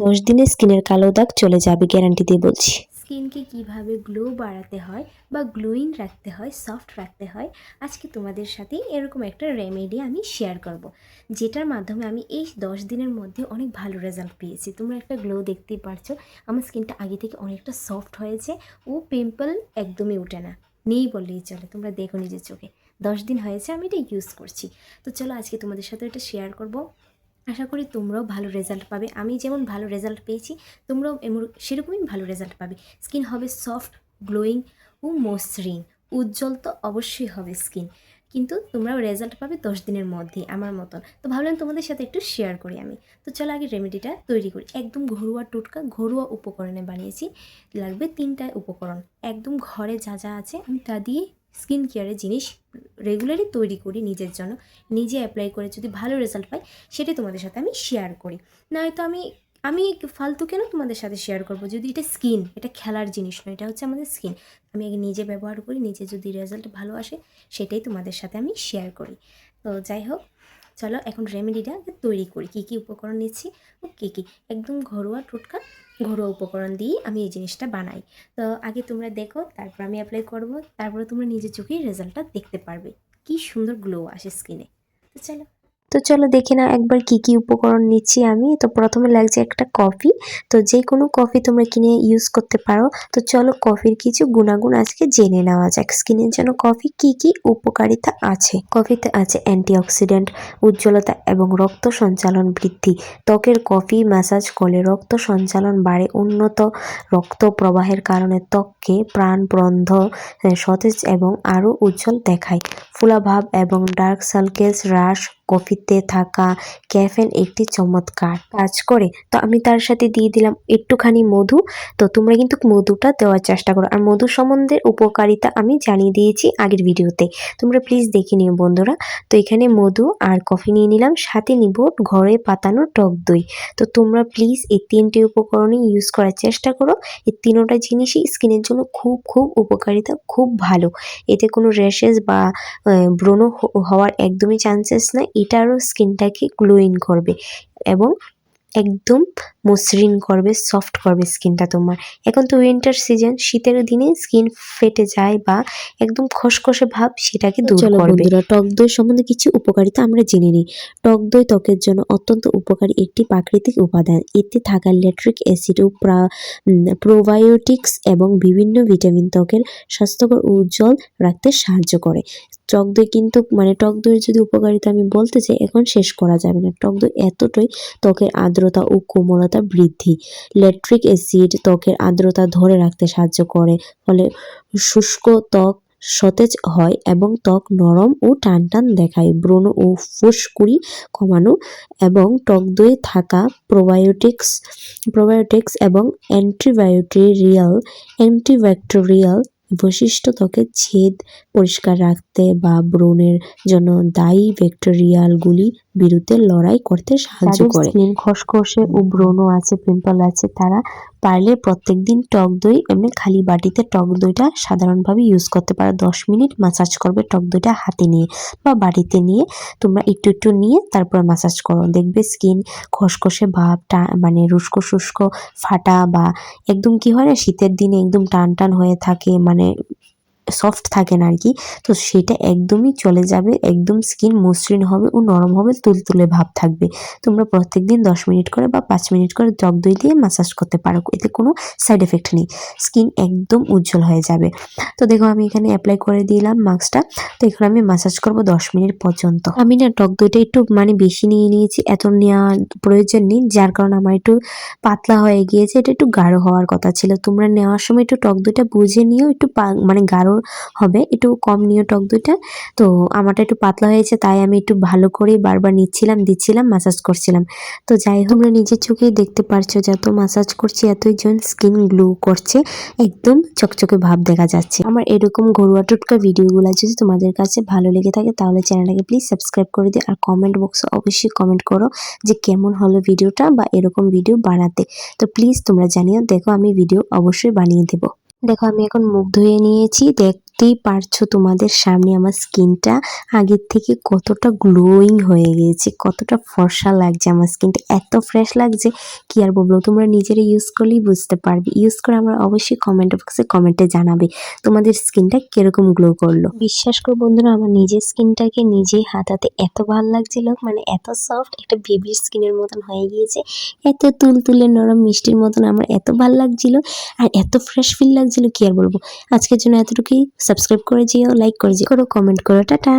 দশ দিনে স্কিনের কালো দাগ চলে যাবে গ্যারান্টি দিয়ে বলছি। স্কিনকে কীভাবে গ্লো বাড়াতে হয় বা গ্লোয়িং রাখতে হয়, সফট রাখতে হয়, আজকে তোমাদের সাথে এরকম একটা রেমেডি আমি শেয়ার করব, যেটার মাধ্যমে আমি এই দশ দিনের মধ্যে অনেক ভালো রেজাল্ট পেয়েছি। তোমরা একটা গ্লো দেখতেই পারছ, আমার স্কিনটা আগে থেকে অনেকটা সফট হয়েছে, ও পিম্পল একদমই ওঠে না, নেই বললেই চলে, তোমরা দেখো নিজের চোখে। দশ দিন হয়েছে, আমি এটা ইউজ করছি। তো চলো আজকে তোমাদের সাথে এটা শেয়ার করব। আশা করি তোমরাও ভালো রেজাল্ট পাবে। আমি যেমন ভালো রেজাল্ট পেয়েছি, তোমরাও সেরকমই ভালো রেজাল্ট পাবে। স্কিন হবে সফট গ্লোয়িং ও মসৃণ। উজ্জ্বল তো অবশ্যই হবে স্কিন কিন্তু তোমরাও রেজাল্ট পাবে দশ দিনের মধ্যেই, আমার মতন। তো ভাবলাম তোমাদের সাথে একটু শেয়ার করি আমি। তো চলো আগে রেমেডিটা তৈরি করি। একদম ঘরোয়া টোটকা, ঘরোয়া উপকরণে বানিয়েছি। লাগবে তিনটায় উপকরণ। একদম ঘরে যা যা আছে, আমি তা দিয়ে স্কিন কেয়ারের জিনিস রেগুলারই তৈরি করি নিজের জন্য। নিজে অ্যাপ্লাই করে যদি ভালো রেজাল্ট পাই, সেটাই তোমাদের সাথে আমি শেয়ার করি। নয়তো আমি আমি ফালতু কেন তোমাদের সাথে শেয়ার করব? যদি এটা স্কিন এটা খেলার জিনিস নয়, এটা হচ্ছে আমাদের স্কিন আমি আগে নিজে ব্যবহার করি, নিজে যদি রেজাল্ট ভালো আসে, সেটাই তোমাদের সাথে আমি শেয়ার করি। তো যাই হোক চলো এখন রেমেডিটা তৈরি করি। কী কী উপকরণ নিচ্ছি? ও কী কী? একদম ঘরোয়া টোটকা, ঘরোয়া উপকরণ দিয়ে আমি এই জিনিসটা বানাই। তো আগে তোমরা দেখো, তারপর আমি অ্যাপ্লাই করব, তারপরে তোমরা নিজের চোখেই রেজাল্টটা দেখতে পারবে। কি সুন্দর গ্লো আসে স্কিনে তো চলো। তো চলো দেখে না একবার কি কি উপকরণ নিচ্ছি আমি। তো প্রথমে লাগছে একটা কফি। তো যে কোনো কফি তোমরা কিনে ইউজ করতে পারো। তো চলো কফির কিছু গুণাগুণ আজকে জেনে নেওয়া যাক। স্কিনের জন্য কফি কি কি উপকারিতা আছে? কফিতে আছে অ্যান্টিঅক্সিডেন্ট উজ্জ্বলতা এবং রক্ত সঞ্চালন বৃদ্ধি। ত্বকের কফি ম্যাসাজ করলে রক্ত সঞ্চালন বাড়ে। উন্নত রক্ত প্রবাহের কারণে ত্বককে প্রাণবন্ধ সতেজ এবং আরও উজ্জ্বল দেখায়। ফুলাভাব এবং ডার্ক সার্কেলস হ্রাস কফিতে থাকা ক্যাফেন একটি চমৎকার কাজ করে। তো আমি তার সাথে দিয়ে দিলাম একটুখানি মধু। তো তোমরা কিন্তু মধুটা দেওয়ার চেষ্টা করো। আর মধু সম্বন্ধে উপকারিতা আমি জানিয়ে দিয়েছি আগের ভিডিওতে। তোমরা প্লিজ দেখে নিও বন্ধুরা। তো এখানে মধু আর কফি নিয়ে নিলাম। সাথে নিব ঘরে পাতানো টক দই। তো তোমরা প্লিজ এই তিনটি উপকরণই ইউজ করার চেষ্টা করো। এই তিনোটা জিনিসই স্কিনের জন্য খুব খুব উপকারিতা, খুব ভালো। এতে কোনো র্যাশেস বা ব্রণ হওয়ার একদমই চান্সেস নাই। এটা আরও স্কিনটাকে গ্লোয়িং করবে এবং একদম মসৃণ করবে সফট করবে স্কিনটা তোমার। এখন তো উইন্টার সিজন শীতের দিনে স্কিন ফেটে যায় বা একদম খসখসে ভাব সেটাকে দূর করবে। বন্ধুরা টক দই সম্বন্ধে কিছু উপকারিতা আমরা জেনে নিই। টক দই ত্বকের জন্য অত্যন্ত উপকারী একটি প্রাকৃতিক উপাদান। এতে থাকা ল্যাট্রিক অ্যাসিড ও প্রোবায়োটিক্স এবং বিভিন্ন ভিটামিন ত্বকের স্বাস্থ্যকর উজ্জ্বল রাখতে সাহায্য করে। টক দই কিন্তু মানে টক দইয়ের যদি উপকারিতা আমি বলতে চাই, এখন শেষ করা যাবে না। টক দই এতটাই ত্বকের আর্দ্রতা ও কোমলতা বৃদ্ধি। ল্যাট্রিক অ্যাসিড ত্বকের আর্দ্রতা ধরে রাখতে সাহায্য করে, ফলে শুষ্ক ত্বক সতেজ হয় এবং ত্বক নরম ও টান টান দেখায়। ব্রণ ও ফুসকুড়ি কমানো এবং টক দইয়ে থাকা প্রোবায়োটিক্স প্রোবায়োটিক্স এবং অ্যান্টিবায়োটেরিয়াল অ্যান্টিব্যাকটেরিয়াল বৈশিষ্ট্য ত্বকের ছেদ পরিষ্কার রাখতে বা ব্রণের জন্য দায়ী ব্যাকটেরিয়ালগুলি বিরুদ্ধে লড়াই করতে সাহায্য করে। স্কিন খসখসে ও ব্রণ আছে পিম্পল আছে তারা পারলে প্রত্যেকদিন টক দই এমনি খালি বাটিতে টক দইটা সাধারণভাবে ইউজ করতে পারো। দশ মিনিট মাসাজ করবে টক দইটা হাতে নিয়ে বা বাড়িতে নিয়ে তোমরা একটু একটু নিয়ে তারপর মাসাজ করো। দেখবে স্কিন খসখসে ভাবটা মানে রুস্কো শুষ্ক ফাটা বা একদম কি হয় না শীতের দিনে একদম টান টান হয়ে থাকে মানে সফট থাকে না আর কি, তো সেটা একদমই চলে যাবে, একদম স্কিন মসৃণ হবে ও নরম হবে তুলতুলে ভাব থাকবে। তোমরা প্রত্যেক দিন দশ মিনিট করে বা পাঁচ মিনিট করে টক দই দিয়ে মাসাজ করতে পারো, এতে কোনো সাইড এফেক্ট নেই স্কিন একদম উজ্জ্বল হয়ে যাবে। তো দেখো আমি এখানে অ্যাপ্লাই করে দিলাম মাস্কটা তো এখন আমি মাসাজ করব দশ মিনিট পর্যন্ত। আমি না টক দইটা একটু মানে বেশি নিয়ে নিয়েছি, এত নেওয়ার প্রয়োজন নেই, যার কারণে আমার একটু পাতলা হয়ে গিয়েছে, এটা একটু গাঢ় হওয়ার কথা ছিল। তোমরা নেওয়ার সময় একটু টক দইটা বুঝে নিয়েও একটু মানে গাঢ় হবে। একটু কম নিও টক দইটা। তো আমারটা একটু পাতলা হয়েছে, তাই আমি একটু ভালো করে বারবার নিচ্ছিলাম, দিচ্ছিলাম মাসাজ করছিলাম। তো যাই হোক নিজের চোখেই দেখতে পারছ যত মাসাজ করছি এতই জন স্কিন গ্লো করছে, একদম চকচকে ভাব দেখা যাচ্ছে। আমার এরকম ঘরোয়া টুটকা ভিডিওগুলো যদি তোমাদের কাছে ভালো লেগে থাকে, তাহলে চ্যানেলটাকে প্লিজ সাবস্ক্রাইব করে দিও, আর কমেন্ট বক্সে অবশ্যই কমেন্ট করো যে কেমন হলো ভিডিওটা বা এরকম ভিডিও বানাতে। তো প্লিজ তোমরা জানিও, দেখো আমি ভিডিও অবশ্যই বানিয়ে দেবো। দেখো আমি এখন মুখ ধুয়ে নিয়েছি দেখ দেখতেই পারছ তোমাদের সামনে আমার স্কিনটা আগের থেকে কতটা গ্লোয়িং হয়ে গিয়েছে, কতটা ফর্সা লাগছে আমার স্কিনটা, এত ফ্রেশ লাগছে কি আর বলব, তোমরা নিজেরা ইউজ করলেই বুঝতে পারবে। ইউজ করে আমার অবশ্যই কমেন্ট বক্সে কমেন্টে জানাবে তোমাদের স্কিনটা কীরকম গ্লো করল। বিশ্বাস করো বন্ধুরা, আমার নিজের স্কিনটাকে নিজেই হাতাতে এত ভালো লাগছিল মানে এত সফট একটা বেবির স্কিনের মতন হয়ে গিয়েছে, এত তুলতুলে নরম মিষ্টির মতন আমার এত ভালো লাগছিল আর এত ফ্রেশ ফিল লাগছিল কি আর বলব, আজকের জন্য এতটুকুই। সাবস্ক্রাইব করে যেও লাইক করে যেও কমেন্ট করো টাটা।